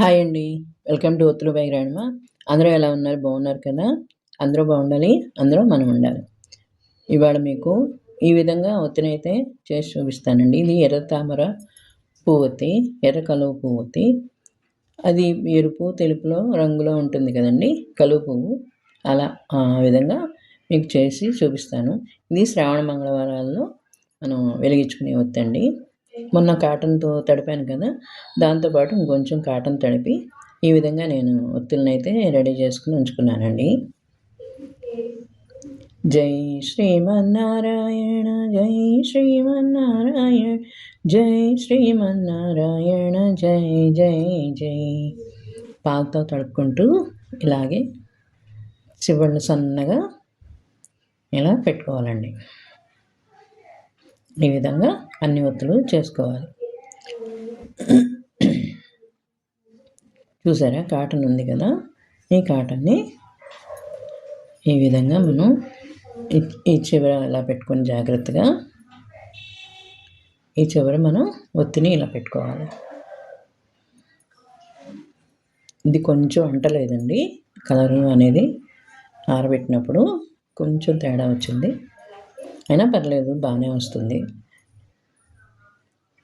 Hi అండి. Welcome to ఒత్తులు by అందరూ ఎలా ఉన్నారు? బాగున్నారు కదా? అందరూ బాగుండాలి. అందరూ మనం ఉండాలి. ఇవాళ మీకు ఈ విధంగా ఒత్తినైతే చేసి చూపిస్తానండి. ఇది ఎర్ర తామర పువ్వొత్తి ఎర్ర కలువ పువ్వొత్తి. అది ఎరుపు తెలుపులో రంగులో ఉంటుంది కదండి. కలువ పువ్వు. అలా ఆ విధంగా మీకు చేసి చూపిస్తాను. ఇది శ్రావణ మంగళవారాల్లో మనం వెలిగించుకునే ఒత్తండి. మొన్న కాటన్తో తడిపాను కదా దాంతోపాటు ఇంకొంచెం కాటన్ తడిపి ఈ విధంగా నేను ఒత్తులను అయితే రెడీ చేసుకుని ఉంచుకున్నానండి. జై శ్రీమన్నారాయణ జై శ్రీమన్నారాయణ జై శ్రీమన్నారాయణ జై జై జై. పాలతో తడుపుకుంటూ ఇలాగే శివుడిని సన్నగా ఇలా పెట్టుకోవాలండి. ఈ విధంగా అన్ని ఒత్తులు చేసుకోవాలి. చూసారా? కాటన్ ఉంది కదా? ఈ కాటన్ని ఈ విధంగా మనం ఈ చివర ఇలా పెట్టుకొని జాగ్రత్తగా ఈ చివర మనం ఒత్తిని ఇలా పెట్టుకోవాలి. ఇది కొంచెం అంటలేదండి. కలర్ అనేది ఆరబెట్టినప్పుడు కొంచెం తేడా వచ్చింది. అయినా పర్లేదు బాగానే వస్తుంది.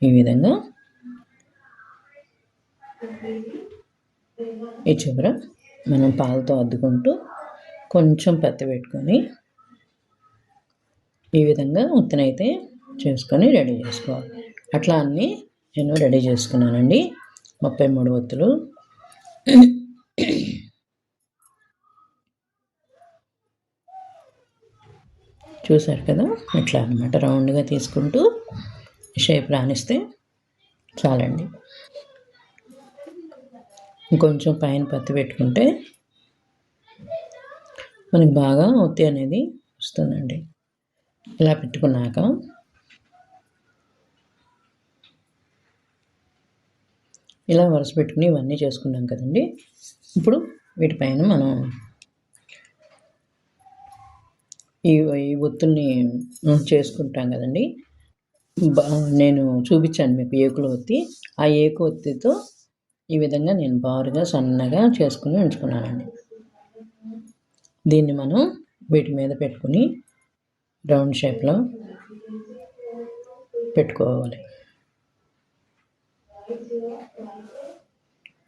ఈ విధంగా. ఈ చివర మనం పాలతో అద్దుకుంటూ కొంచెం పత్తి పెట్టుకొని ఈ విధంగా ఉత్తనైతే చేసుకొని రెడీ చేసుకోవాలి. అట్లా అన్నీ నేను రెడీ చేసుకున్నానండి. ముప్పై మూడు ఒత్తులు. చూసారు కదా? ఇట్లా అనమాట రౌండ్గా తీసుకుంటూ షేప్ రానిస్తే చాలండి. ఇంకొంచెం పైన పత్తి పెట్టుకుంటే మనకి బాగా ఒత్తి అనేది వస్తుందండి. ఇలా పెట్టుకున్నాక ఇలా వరుస పెట్టుకుని ఇవన్నీ చేసుకున్నాం కదండి. ఇప్పుడు వీటిపైన మనం ఈ ఈ ఒత్తుల్ని చేసుకుంటాం కదండి. నేను చూపించాను మీకు ఏకుల ఒత్తి. ఆ ఏకు ఒత్తితో ఈ విధంగా నేను బారుగా సన్నగా చేసుకుని ఉంచుకున్నానండి. దీన్ని మనం వీటి మీద పెట్టుకుని రౌండ్ షేప్లో పెట్టుకోవాలి.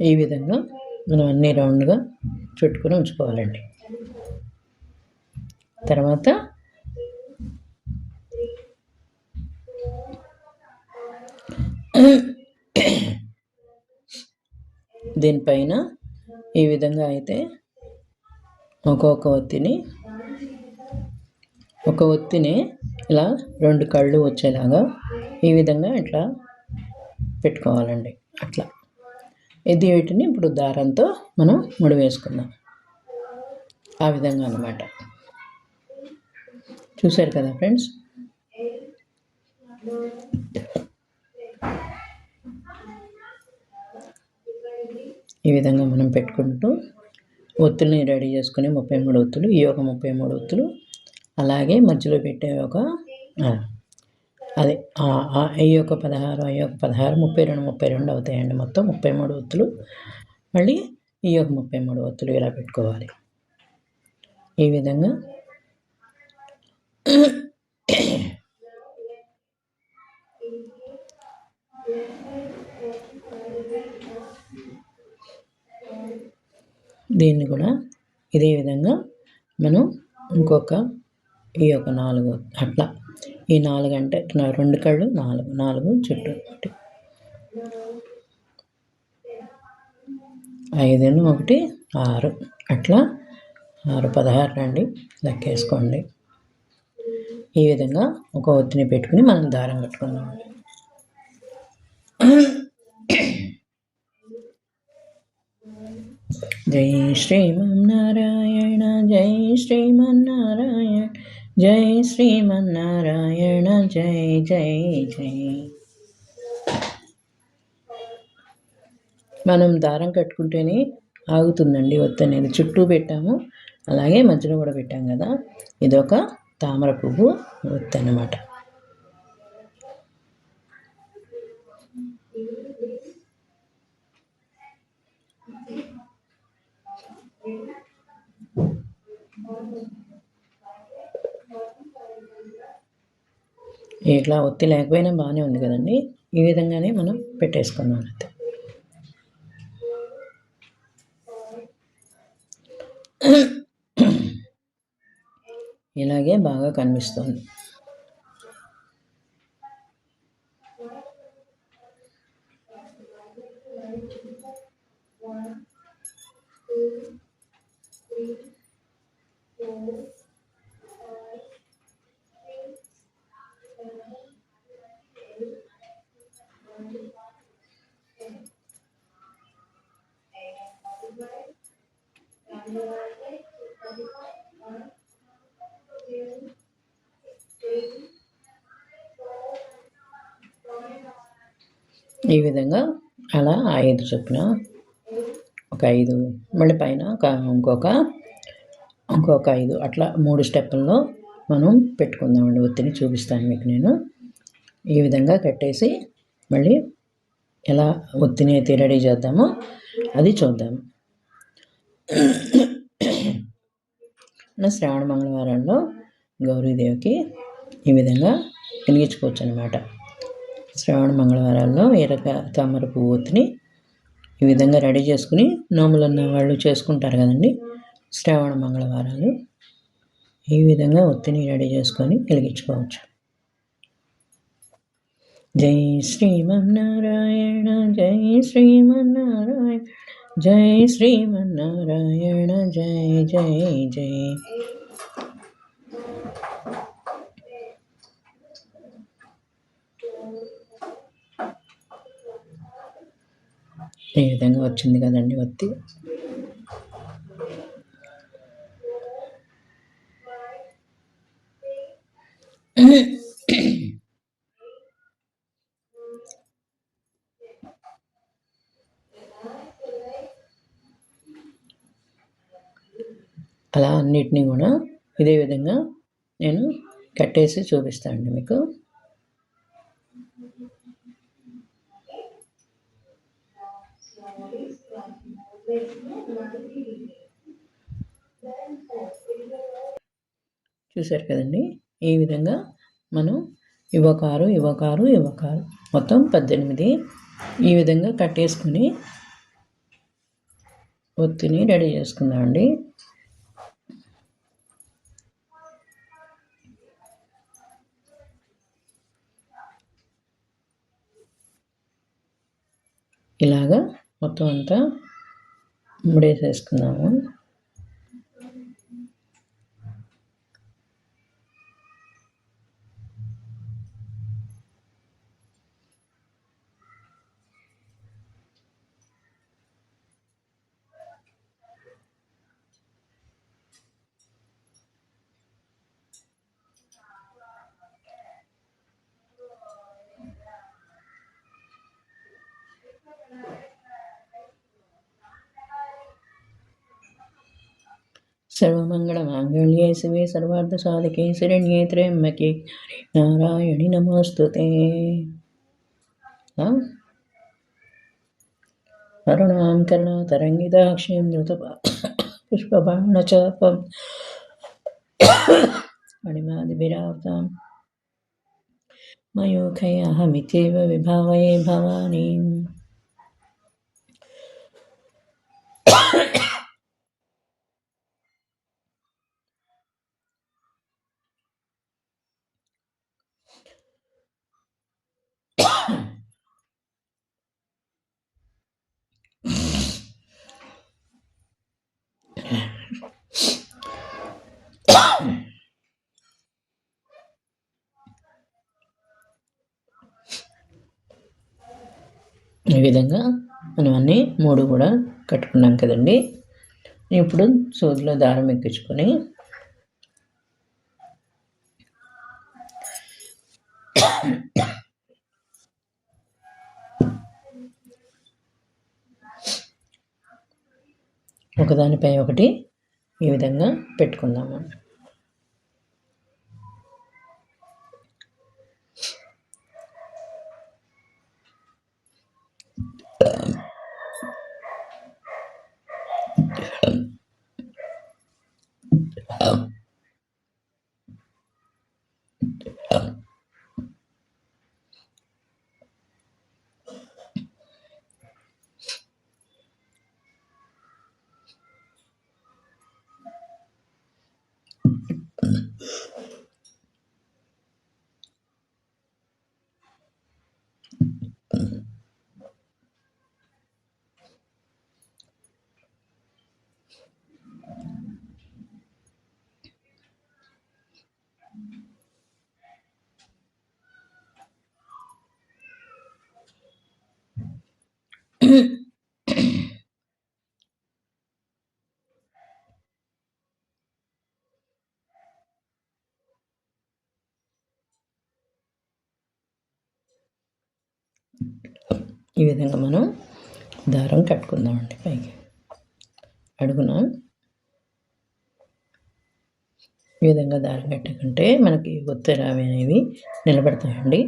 ఈ విధంగా మనం అన్ని రౌండ్గా చుట్టుకుని ఉంచుకోవాలండి. తర్వాత దీనిపైన ఈ విధంగా అయితే ఒక్కొక్క ఒత్తిని ఒక ఒత్తిని ఇలా రెండు కళ్ళు వచ్చేలాగా ఈ విధంగా ఇట్లా పెట్టుకోవాలండి. అట్లా. ఇది వీటిని ఇప్పుడు దారంతో మనం ముడి వేసుకుందాం ఆ విధంగా అనమాట చూశారు కదా ఫ్రెండ్స్? ఈ విధంగా మనం పెట్టుకుంటూ ఒత్తుల్ని రెడీ చేసుకుని ముప్పై మూడు ఒత్తులు ఈ ఒక ముప్పై మూడు ఒత్తులు అలాగే మధ్యలో పెట్టే ఒక అదే ఈ యొక్క పదహారు ఈ యొక్క పదహారు ముప్పై రెండు ముప్పై రెండు అవుతాయండి మొత్తం ముప్పై మూడు ఒత్తులు. మళ్ళీ ఈ యొక్క ముప్పై మూడు ఒత్తులు ఇలా పెట్టుకోవాలి. ఈ విధంగా దీన్ని కూడా ఇదే విధంగా మనం ఇంకొక ఈ యొక్క నాలుగు అట్లా ఈ నాలుగు అంటే రెండు కళ్ళు నాలుగు నాలుగు చుట్టూ ఒకటి. ఐదును ఒకటి ఆరు. అట్లా ఆరు పదహారు అండి లెక్కేసుకోండి. ఈ విధంగా ఒక ఒత్తిని పెట్టుకుని మనం దారం కట్టుకున్నాం జై శ్రీమన్నారాయణ జై శ్రీమన్నారాయణ జై శ్రీమన్నారాయణ జై జై జై. మనం దారం కట్టుకుంటేనే ఆగుతుందండి ఒత్తి అనేది. చుట్టూ పెట్టాము అలాగే మధ్యలో కూడా పెట్టాం కదా. ఇదొక తామర పువ్వు ఒత్తి అన్నమాట ఇట్లా ఒత్తి లేకపోయినా బాగానే ఉంది కదండి. ఈ విధంగానే మనం పెట్టేసుకున్నాం అయితే ఇలాగే బాగా కనిపిస్తుంది. ఈ విధంగా అలా ఐదు చొప్పున ఒక ఐదు మళ్ళీ పైన ఒక ఇంకొక ఇంకొక ఐదు అట్లా మూడు స్టెప్పుల్లో మనం పెట్టుకుందామండి. ఒత్తిడి చూపిస్తాను మీకు నేను. ఈ విధంగా కట్టేసి మళ్ళీ ఎలా ఒత్తిని అయితే రెడీ చేద్దామో అది చూద్దాము శ్రావణ మంగళవారంలో గౌరీదేవికి ఈ విధంగా వెలిగించుకోవచ్చు అనమాట శ్రావణ మంగళవారాల్లో ఎరక తామర పువ్వుని ఈ విధంగా రెడీ చేసుకుని నోములు ఉన్న వాళ్ళు చేసుకుంటారు కదండి. శ్రావణ మంగళవారాలు ఈ విధంగా ఒత్తిని రెడీ చేసుకొని వెలిగించుకోవచ్చు. జై శ్రీమన్నారాయణ జై శ్రీమన్నారాయణ జై శ్రీమన్నారాయణ జై జై జై. ఈ విధంగా వచ్చింది కదండి వత్తి అలా అన్నిటినీ కూడా ఇదే విధంగా నేను కట్టేసి చూపిస్తానండి మీకు. చూశారు కదండి? ఈ విధంగా మనం యువకారు యువకారు యువకారు మొత్తం పద్దెనిమిది. ఈ విధంగా కట్టేసుకుని ఒత్తిని రెడీ చేసుకుందామండి. ఇలాగా మొత్తం అంతా ముడేసేసుకుందాము. सर्वमङ्गलमाङ्गल्ये शिवे सर्वार्धसाधके शरण्ये त्र्यम्बके, नारायणि नमोऽस्तु ते करुणां करुणातरङ्गिताक्षीं द्रुतपा पुष्पबाणचापं मणिमादिभिरावतां मयूखयाहमित्येव विभावये भवानीम्। ఈ విధంగా మనం అన్నీ మూడు కూడా కట్టుకున్నాం కదండి. ఇప్పుడు సూదిలో దారం ఎక్కించుకొని ఒకదానిపై ఒకటి ఈ విధంగా పెట్టుకుందాము. ఈ విధంగా మనం దారం కట్టుకుందామండి పైకి. అడుగున ఈ విధంగా దారం కట్టుకుంటే మనకి ఒత్తిడి అవి అనేవి నిలబడతాయండి.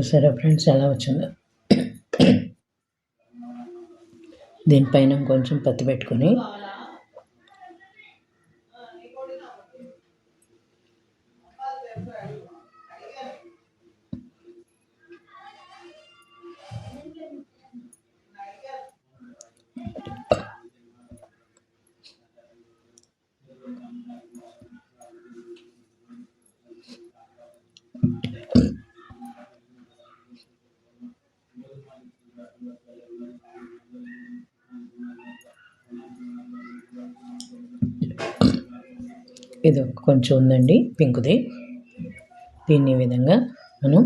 చూసారా ఫ్రెండ్స్? ఎలా వచ్చిందో? దీనిపైన కొంచెం పత్తి పెట్టుకొని ఇది కొంచెం ఉందండి పింక్ది. దీన్ని విధంగా మనం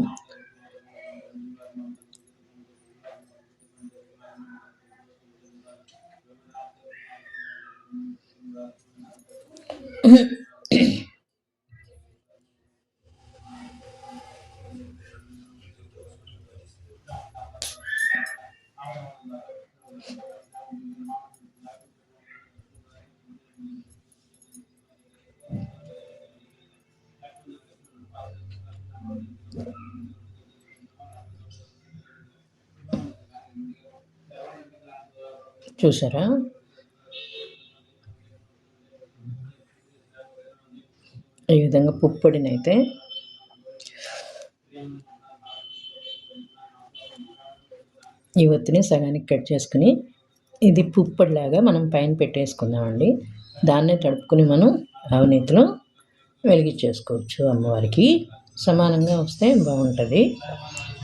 చూసారా ఈ విధంగా పుప్పొడినైతే. ఈ ఒత్తిని సగానికి కట్ చేసుకుని ఇది పుప్పడిలాగా మనం పైన పెట్టేసుకుందామండి. దాన్నే తడుపుకుని మనం అవినీతిలో వెలిగించేసుకోవచ్చు అమ్మవారికి. సమానంగా వస్తే బాగుంటుంది.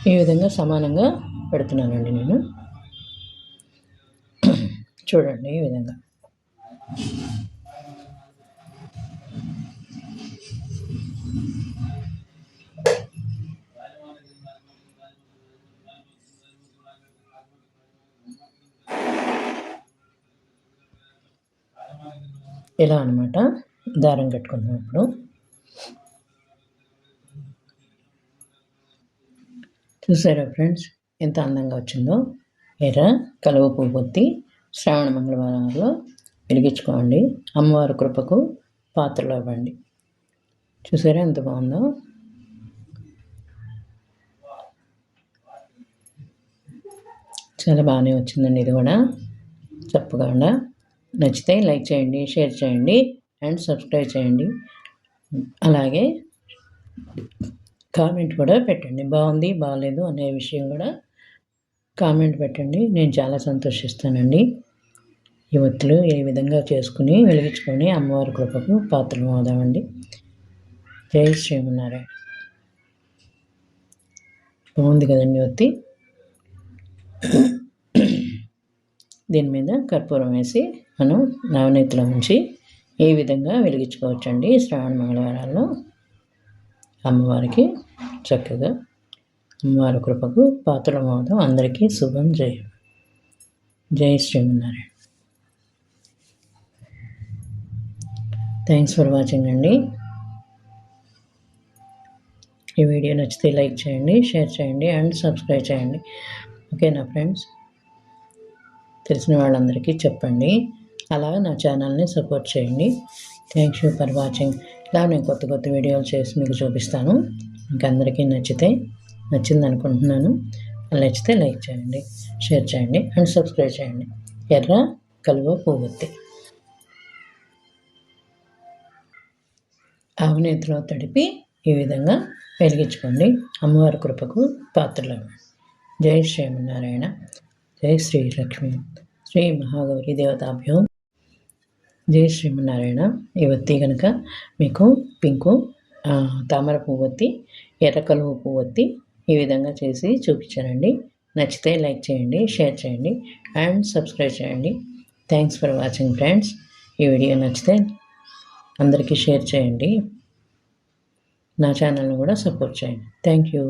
ఈ విధంగా సమానంగా పెడుతున్నానండి నేను. చూడండి ఈ విధంగా. ఇలా అనమాట దారం కట్టుకుందాం ఇప్పుడు. చూసారా ఫ్రెండ్స్ ఎంత అందంగా వచ్చిందో? ఎర్ర కలువ పువ్వు బొత్తి శ్రావణ మంగళవారంలో వెలిగించుకోండి. అమ్మవారి కృపకు పాత్రలు ఇవ్వండి చూసారా ఎంత బాగుందో? చాలా బాగానే వచ్చిందండి ఇది కూడా. తప్పకుండా నచ్చితే లైక్ చేయండి షేర్ చేయండి అండ్ సబ్స్క్రైబ్ చేయండి. అలాగే కామెంట్ కూడా పెట్టండి. బాగుంది బాగాలేదు అనే విషయం కూడా కామెంట్ పెట్టండి. నేను చాలా సంతోషిస్తానండి. ఈ ఒత్తులు ఏ విధంగా చేసుకుని వెలిగించుకొని అమ్మవారి కృపకు పాత్రలు అవుదామండి జై శ్రీమన్నారాయణ. బాగుంది కదండి ఒత్తి దీని మీద కర్పూరం వేసి మనం నవనీతిలో ఉంచి ఏ విధంగా వెలిగించుకోవచ్చండి శ్రావణ మంగళవారాల్లో అమ్మవారికి చక్కగా వారి కృపకు పాత్రమవుతాం అందరికీ శుభం. జయ జై శ్రీమన్నారాయణ. థ్యాంక్స్ ఫర్ వాచింగ్ అండి. ఈ వీడియో నచ్చితే లైక్ చేయండి షేర్ చేయండి అండ్ సబ్స్క్రైబ్ చేయండి. ఓకేనా ఫ్రెండ్స్? తెలిసిన వాళ్ళందరికీ చెప్పండి. అలాగే నా ఛానల్ని సపోర్ట్ చేయండి. థ్యాంక్ యూ ఫర్ వాచింగ్ ఇలా నేను కొత్త కొత్త వీడియోలు చేసి మీకు చూపిస్తాను. మీకు అందరికీ నచ్చితే నచ్చింది అనుకుంటున్నాను నచ్చితే లైక్ చేయండి షేర్ చేయండి అండ్ సబ్స్క్రైబ్ చేయండి. ఎర్ర కలువ పువ్వొత్తి. ఆవునేతిలో తడిపి ఈ విధంగా వెలిగించుకోండి. అమ్మవారి కృపకు పాత్రలు. జై శ్రీమన్నారాయణ. జై శ్రీలక్ష్మి శ్రీ మహాగౌరి దేవతాభ్యో. జై శ్రీమన్నారాయణ. ఈ వత్తి కనుక మీకు పింకు తామర పువ్వొత్తి ఎర్ర కలువ పువ్వొత్తి ఈ విధంగా చేసి చూపించానండి. నచ్చితే లైక్ చేయండి షేర్ చేయండి అండ్ సబ్స్క్రైబ్ చేయండి. Thanks for watching friends. ఈ వీడియో నచ్చితే అందరికీ షేర్ చేయండి. నా ఛానల్ని కూడా సపోర్ట్ చేయండి. Thank you.